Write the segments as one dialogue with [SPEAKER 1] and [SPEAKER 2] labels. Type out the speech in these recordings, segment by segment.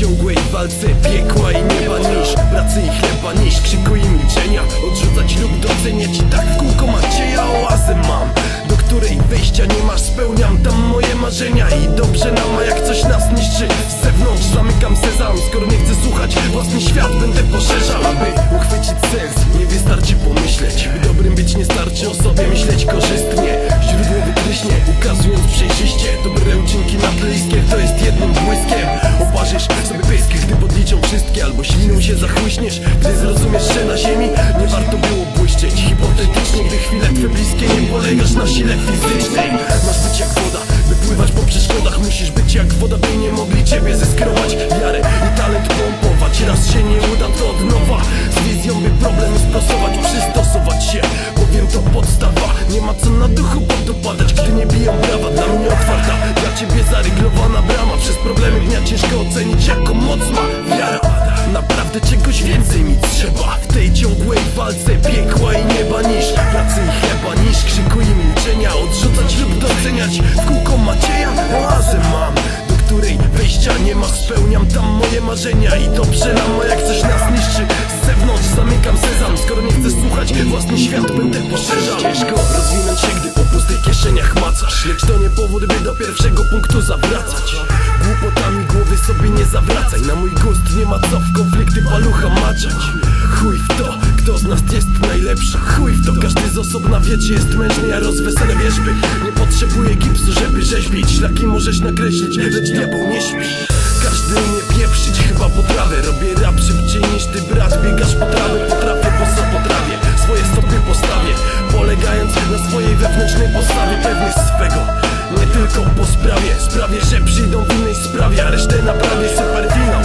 [SPEAKER 1] ciągłej walce piekła i nieba. Niż Pracy i chleba niż krzyku i milczenia. Odrzucać lub doceniać i tak w kółko Macieja oazę mam Do której wyjścia nie masz. Spełniam tam moje marzenia I dobrze nam, a jak coś nas niszczy Z zewnątrz zamykam sezam Skoro nie chcę słuchać, własny świat będę poszerzał Aby uchwycić sens, nie wystarczy pomyśleć fizycznej. Masz być jak woda, by pływać po przeszkodach. Musisz być jak woda, by nie mogli ciebie zeskrować. Wiarę i talent pompować. Raz się nie uda, to od nowa. Z wizją, by problem sprostować Przystosować się, bowiem to podstawa. Nie ma co na duchu podopadać Gdy nie biją brawa, dla mnie otwarta Dla ciebie zaryglowana brama. Przez problemy dnia ciężko ocenić Jaką moc ma wiara. Naprawdę czegoś więcej mi trzeba. W tej ciągłej walce piekła marzenia I dobrze nam, a jak coś nas niszczy. Z zewnątrz zamykam sezam Skoro nie chcę słuchać, własny świat będę poszerzał. Ciężko rozwinąć się, gdy po pustych kieszeniach macasz. Lecz to nie powód, by do pierwszego punktu zawracać. Głupotami głowy sobie nie zawracaj. Na mój gust nie ma co w konflikty palucha maczać. Chuj w to, kto z nas jest najlepszy. Chuj w to, każdy z osobna wie czy jest mężny. Ja rozweselę wierzby Nie potrzebuję gipsu, żeby rzeźbić. Szlaki możesz nakreślić, lecz diabeł nie śpi Każdy umie pieprzyć, chyba potrawę Robię rap szybciej niż ty brat. Biegasz po trawę, potrafię, po co potrafię Swoje stopy postawię Polegając na swojej wewnętrznej postawie. Pewny swego nie tylko po sprawie. Sprawię, że przyjdą w innej sprawie A resztę naprawię. Superfinał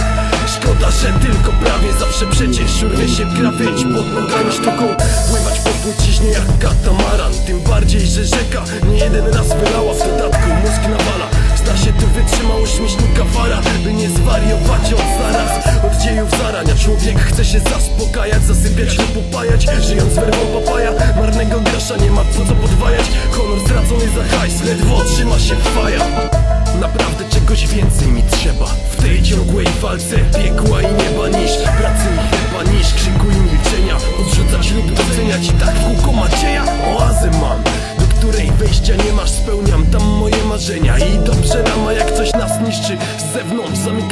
[SPEAKER 1] Szkoda, że tylko prawie. Zawsze przecież urwie się krawędź Pod nogami sztuką. Pływać po płciźnie jak katamaran. Tym bardziej, że rzeka nie jeden raz wylała W dodatku. Mózg nawala. Zda się tu wytrzymałość myślnika fara By nie zwariować od zaraz Od dziejów zarania. Człowiek chce się zaspokajać Zasypiać lub upajać. Żyjąc werwą papaja Marnego grosza nie ma po co podwajać. Honor stracony za hajs Ledwo trzyma się faja Naprawdę czegoś więcej mi trzeba W tej ciągłej walce. Piekła i nieba Niż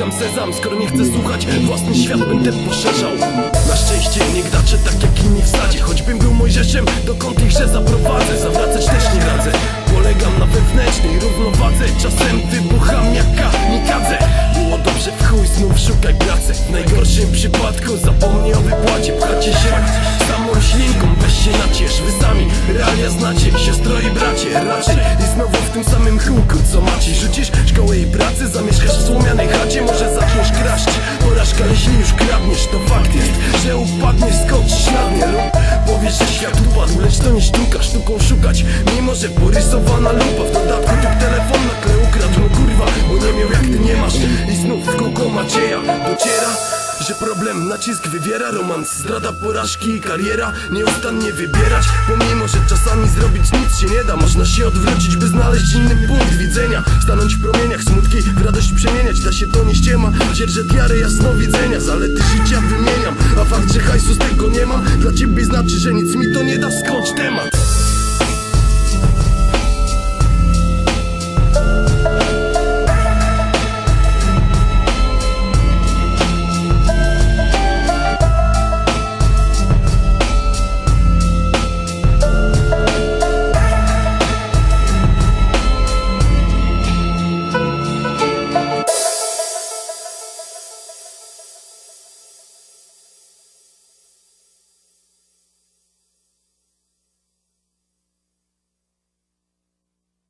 [SPEAKER 1] zamykam sezam Skoro nie chcę słuchać Własny świat będę poszerzał. Na szczęście nie gdaczę tak jak inni w sadzie Choćbym był Mojżeszem Dokąd ich że zaprowadzę Zawracać też nie radzę. Polegam na zamieszkasz w słomianej chacie Może zaczniesz kraść, porażka jeśli już kradniesz To fakt jest, że upadniesz, skoczysz na dnie lub Powiesz, że świat upadł, lecz to nie sztuka Sztuką szukać, mimo że porysowana lupa W dodatku typ telefon na ukradł, no kurwa Bo nie miał jak ty nie masz. I znów w kółko Macieja dociera że problem nacisk wywiera Romans, zdrada, porażki i kariera Nieustannie wybierać. Pomimo, że czasami zrobić nic się nie da Można się odwrócić, by znaleźć inny punkt widzenia. Stanąć w promieniach smutki w radość przemieniać. Da się to nie ściema, dzierżę wiarę jasnowidzenia. Zalety życia wymieniam A fakt, że hajsu z tego nie mam Dla ciebie znaczy, że nic mi to nie da. Skończ temat